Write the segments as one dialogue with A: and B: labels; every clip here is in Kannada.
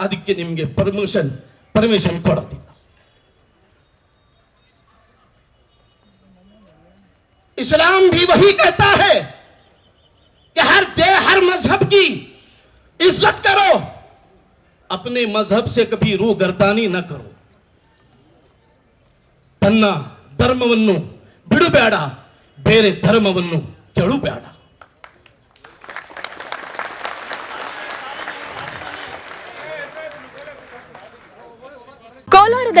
A: ಅದಕ್ಕೆ ನಿಮಗೆ ಪರ್ಮಿಷನ್ ಪರ್ಮಿಷನ್ ಕೊಡೋದಿಲ್ಲ इस्लाम भी वही कहता है कि हर दे हर मजहब की इज्जत करो अपने मजहब से कभी रू गर्दानी न करो ತನ್ನ ಧರ್ಮವನ್ನು ಬಿಡಬೇಡ ಬೇರೆ ಧರ್ಮವನ್ನು ಕೆಡಬೇಡ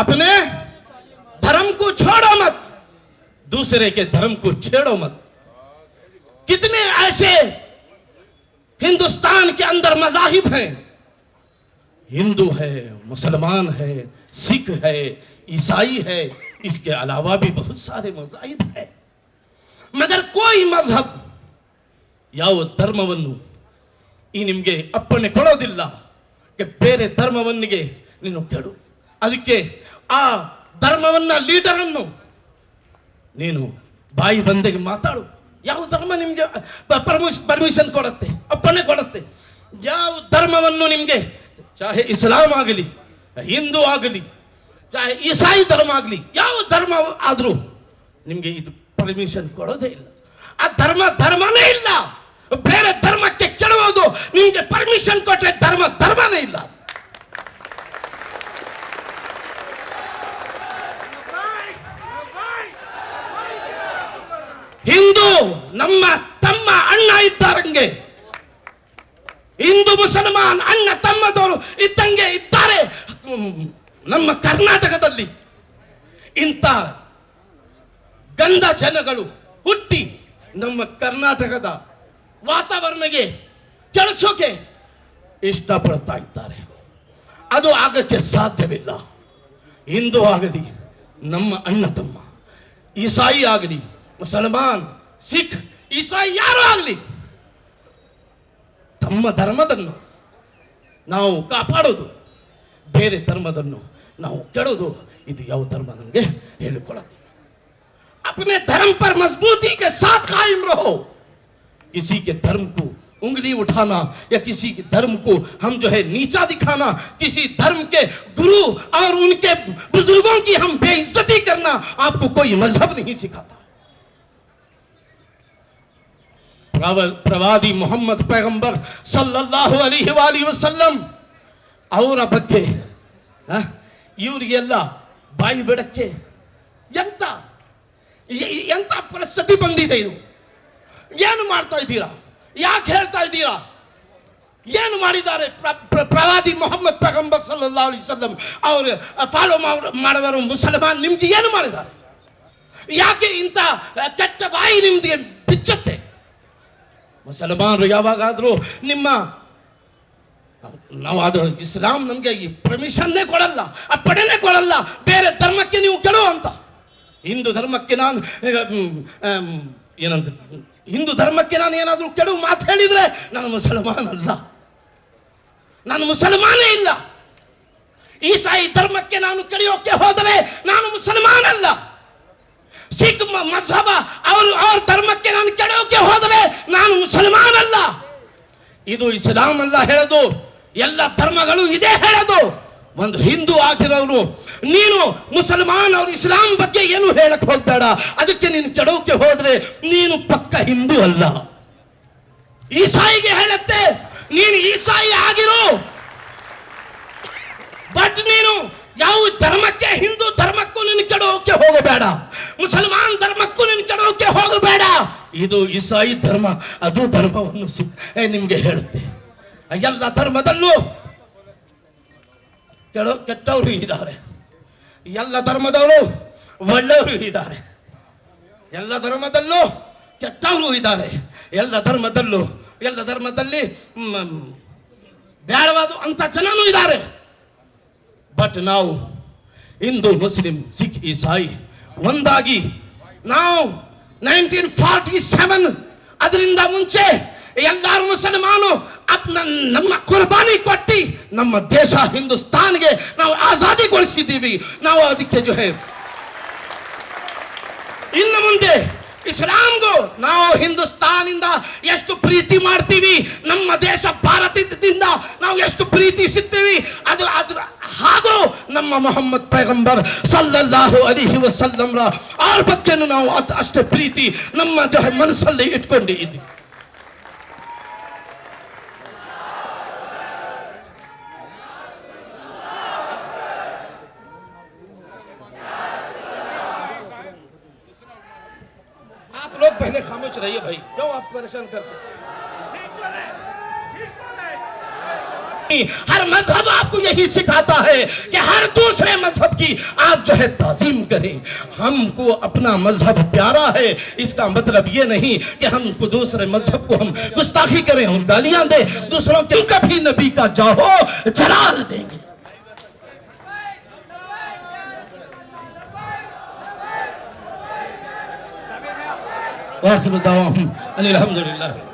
A: اپنے دھرم کو چھوڑو مت، دوسرے کے دھرم کو چھیڑو مت۔ کتنے ایسے ہندوستان کے اندر مذاہب ہیں، ہندو ہے، مسلمان ہے، سکھ ہے، عیسائی ہے، اس کے علاوہ بھی بہت سارے مذاہب ہیں۔ مگر کوئی مذہب ಯಾವ اپنے کڑو دلہ کہ بیرے دھرم ونگے ನೀನು کڑو ಅದಕ್ಕೆ ಆ ಧರ್ಮವನ್ನ ಲೀಡರನ್ನು ನೀನು ಬಾಯಿ ಬಂದೆಗೆ ಮಾತಾಡು. ಯಾವ ಧರ್ಮ ನಿಮಗೆ ಪರ್ಮಿಷನ್ ಕೊಡುತ್ತೆ, ಅಪ್ಪಣೆ ಕೊಡುತ್ತೆ? ಯಾವ ಧರ್ಮವನ್ನು ನಿಮಗೆ ಚಾಹೆ ಇಸ್ಲಾಂ ಆಗಲಿ, ಹಿಂದೂ ಆಗಲಿ, ಚಾಹೆ ಇಸಾಯಿ ಧರ್ಮ ಆಗಲಿ, ಯಾವ ಧರ್ಮ ಆದರೂ ನಿಮಗೆ ಇದು ಪರ್ಮಿಷನ್ ಕೊಡೋದೇ ಇಲ್ಲ. ಆ ಧರ್ಮ ಧರ್ಮನೇ ಇಲ್ಲ. ಬೇರೆ ಧರ್ಮಕ್ಕೆ ಕೆಡುವುದು ನಿಮಗೆ ಪರ್ಮಿಷನ್ ಕೊಟ್ಟರೆ ಧರ್ಮ ಧರ್ಮನೇ ಇಲ್ಲ ಹಿಂದೂ ನಮ್ಮ ತಮ್ಮ ಅಣ್ಣ ಇದ್ದಾರಂಗೆ. ಹಿಂದೂ ಮುಸಲ್ಮಾನ್ ಅಣ್ಣ ತಮ್ಮದವರು ಇದ್ದಂಗೆ ಇದ್ದಾರೆ. ನಮ್ಮ ಕರ್ನಾಟಕದಲ್ಲಿ ಇಂಥ ಗಂಧ ಜನಗಳು ಹುಟ್ಟಿ ನಮ್ಮ ಕರ್ನಾಟಕದ ವಾತಾವರಣಕ್ಕೆ ಕೆಡಿಸೋಕೆ ಇಷ್ಟಪಡ್ತಾ ಇದ್ದಾರೆ. ಅದು ಆಗಕ್ಕೆ ಸಾಧ್ಯವಿಲ್ಲ. ಹಿಂದೂ ಆಗಲಿ, ನಮ್ಮ ಅಣ್ಣ ತಮ್ಮ, ಈಸಾಯಿ ಆಗಲಿ, ಮುಸಲ್ಮಾನ್ ಸಿಖ್ ಇಸಾಯಿ ಯಾರು ಆಗಲಿ. ತಮ್ಮ ಧರ್ಮದನ್ನು ನಾವು ಕಾಪಾಡೋದು، ಬೇರೆ ಧರ್ಮದನ್ನು ನಾವು ಕೆಡೋದು، ಇದು ಯಾವ ಧರ್ಮ ನನಗೆ ಹೇಳಿಕೊಳ್ಳೋದು. اپنے دھرم پر مضبوطی کے ساتھ قائم رہو کسی کے دھرم کو انگلی اٹھانا یا کسی کے دھرم کو ہم جو ہے نیچا دکھانا کسی دھرم کے گرو اور ان کے بزرگوں کی ہم بے عزتی کرنا آپ کو کوئی مذہب نہیں سکھاتا ಪ್ರವಾದಿ ಮೊಹಮ್ಮದ್ ಪೈಗಂಬರ್ ಸಲ್ಲಲ್ಲಾಹು ಅಲಿಹಿ ವಾಲಿ ವಸಲ್ಲಂ ಅವರ ಬಗ್ಗೆ ಇವರಿಗೆಲ್ಲ ಬಾಯಿ ಬಿಡಕ್ಕೆ ಎಂತ ಎಂಥ ಪರಿಸ್ಥಿತಿ ಬಂದಿದೆ ಇದು? ಏನು ಮಾಡ್ತಾ ಇದ್ದೀರಾ? ಯಾಕೆ ಹೇಳ್ತಾ ಇದ್ದೀರಾ? ಏನು ಮಾಡಿದ್ದಾರೆ ಪ್ರವಾದಿ ಮೊಹಮ್ಮದ್ ಪೈಗಂಬರ್ ಸಲ್ಲಲ್ಲಾ ಅಲಿ ಸಲ್ಲಂ ಅವರು ಫಾಲೋ ಮಾಡುವರು ಮುಸಲ್ಮಾನ್, ನಿಮ್ಗೆ ಏನು ಮಾಡಿದ್ದಾರೆ? ಯಾಕೆ ಇಂಥ ಕೆಟ್ಟ ಬಾಯಿ ನಿಮ್ದು ಬಿಚ್ಚತ್ತೆ ಮುಸಲ್ಮಾನರು ಯಾವಾಗಾದರೂ ನಿಮ್ಮ ನಾವು ಅದು ಇಸ್ಲಾಂ ನಮಗೆ ಈ ಪರ್ಮಿಷನ್ನೇ ಕೊಡಲ್ಲ ಆ ಪಡೆನೆ ಕೊಡಲ್ಲ, ಬೇರೆ ಧರ್ಮಕ್ಕೆ ನೀವು ಕೆಡು ಅಂತ. ಹಿಂದೂ ಧರ್ಮಕ್ಕೆ ನಾನು ಏನಂತ, ಹಿಂದೂ ಧರ್ಮಕ್ಕೆ ನಾನು ಏನಾದರೂ ಕೆಡು ಮಾತು ಹೇಳಿದರೆ ನಾನು ಮುಸಲ್ಮಾನ್ ಅಲ್ಲ. ನಾನು ಮುಸಲ್ಮಾನೇ ಇಲ್ಲ. ಈಸಾಯಿ ಧರ್ಮಕ್ಕೆ ನಾನು ಕೆಳೆಯೋಕೆ ಹೋದರೆ ನಾನು ಮುಸಲ್ಮಾನ್ ಅಲ್ಲ ಸಿಖ್ ಮ- ಮಜಹಬ, ಅವರು, ಅವ್ರ ಧರ್ಮಕ್ಕೆ ನಾನು ಕೆಡೋಕೆ ಹೋದರೆ ನಾನು ಮುಸಲ್ಮಾನ್ ಅಲ್ಲ ಇದು ಇಸ್ಲಾಂ ಅಲ್ಲ ಹೇಳೋದು, ಎಲ್ಲ ಧರ್ಮಗಳು ಇದೇ ಹೇಳೋದು. ಒಂದು ಹಿಂದೂ ಆಗಿರೋರು ನೀನು ಮುಸಲ್ಮಾನ್, ಅವರು ಇಸ್ಲಾಂ ಬಗ್ಗೆ ಏನು ಹೇಳಕ್ ಹೋಗ್ಬೇಡ. ಅದಕ್ಕೆ ನೀನು ಕೆಡೋಕೆ ಹೋದ್ರೆ ನೀನು ಪಕ್ಕ ಹಿಂದೂ ಅಲ್ಲ. ಈಸಾಯಿಗೆ ಹೇಳುತ್ತೆ, ನೀನು ಈಸಾಯಿ ಆಗಿರು ಬಟ್ ನೀನು ಯಾವ ಧರ್ಮಕ್ಕೆ ಹಿಂದೂ ಧರ್ಮಕ್ಕೂ ನೀನು ಕೆಡೋಕೆ ಹೋಗಬೇಡ ಮುಸಲ್ಮಾನ್ ಧರ್ಮಕ್ಕೂ ನೀನು ಕೆಡೋಕೆ ಹೋಗಬೇಡ ಇದು ಇಸಾಯಿ ಧರ್ಮ, ಅದು ಧರ್ಮವನ್ನು ನಿಮ್ಗೆ ಹೇಳುತ್ತೆ ಎಲ್ಲ ಧರ್ಮದಲ್ಲೂ ಕೆಡೋ ಕೆಟ್ಟವರು ಇದ್ದಾರೆ. ಎಲ್ಲ ಧರ್ಮದವರು ಒಳ್ಳೆಯವರು ಇದ್ದಾರೆ. ಎಲ್ಲ ಧರ್ಮದಲ್ಲೂ ಕೆಟ್ಟವರು ಇದ್ದಾರೆ. ಎಲ್ಲ ಧರ್ಮದಲ್ಲೂ, ಎಲ್ಲ ಧರ್ಮದಲ್ಲಿ ಬೇಡವಾದ ಅಂತ ಜನನೂ ಇದ್ದಾರೆ. ಬಟ್ ನಾವು ಹಿಂದೂ, ಮುಸ್ಲಿಂ, ಸಿಖ್ ಈಸಾಯಿ ಒಂದಾಗಿ ನಾವು ನೈನ್ಟೀನ್ ಫಾರ್ಟಿ ಸೆವೆನ್ ಅದರಿಂದ ಮುಂಚೆ ಎಲ್ಲರೂ ಮುಸಲ್ಮಾನು ನಮ್ಮ ಕುರ್ಬಾನಿ ಕೊಟ್ಟಿ ನಮ್ಮ ದೇಶ ಹಿಂದೂಸ್ತಾನ್ಗೆ ನಾವು ಆಜಾದಿಗೊಳಿಸಿದ್ದೀವಿ. ನಾವು ಅದಕ್ಕೆ ಜೊ ಹೇ ಇನ್ನು ಮುಂದೆ ಇಸ್ಲಾಂಗೂ ನಾವು ಹಿಂದೂಸ್ತಾನಿಂದ ಎಷ್ಟು ಪ್ರೀತಿ ಮಾಡ್ತೀವಿ, ನಮ್ಮ ದೇಶ ಭಾರತದಿಂದ ನಾವು ಎಷ್ಟು ಪ್ರೀತಿಸುತ್ತೀವಿ ಅದು لما محمد پیغمبر صلی اللہ علیہ وسلم را آر بکن ناو ات اشت پریتی نما جو ہے من صلی اٹھ اٹکنڈی ایدی آپ لوگ پہلے خاموش رہیے بھائی، کیوں آپ پریشان کرتے ہیں؟ ہر مذہب آپ کو یہی سکھاتا ہے کہ ہر دوسرے مذہب کی آپ جو ہے تعظیم کریں۔ ہم کو اپنا مذہب پیارا ہے، اس کا مطلب یہ نہیں کہ ہم کو دوسرے مذہب کو ہم گستاخی کریں اور گالیاں دیں، دوسروں کے کبھی نبی کا جاہو جلال دیں گے۔ وآخر دعوہم ان الحمدللہ۔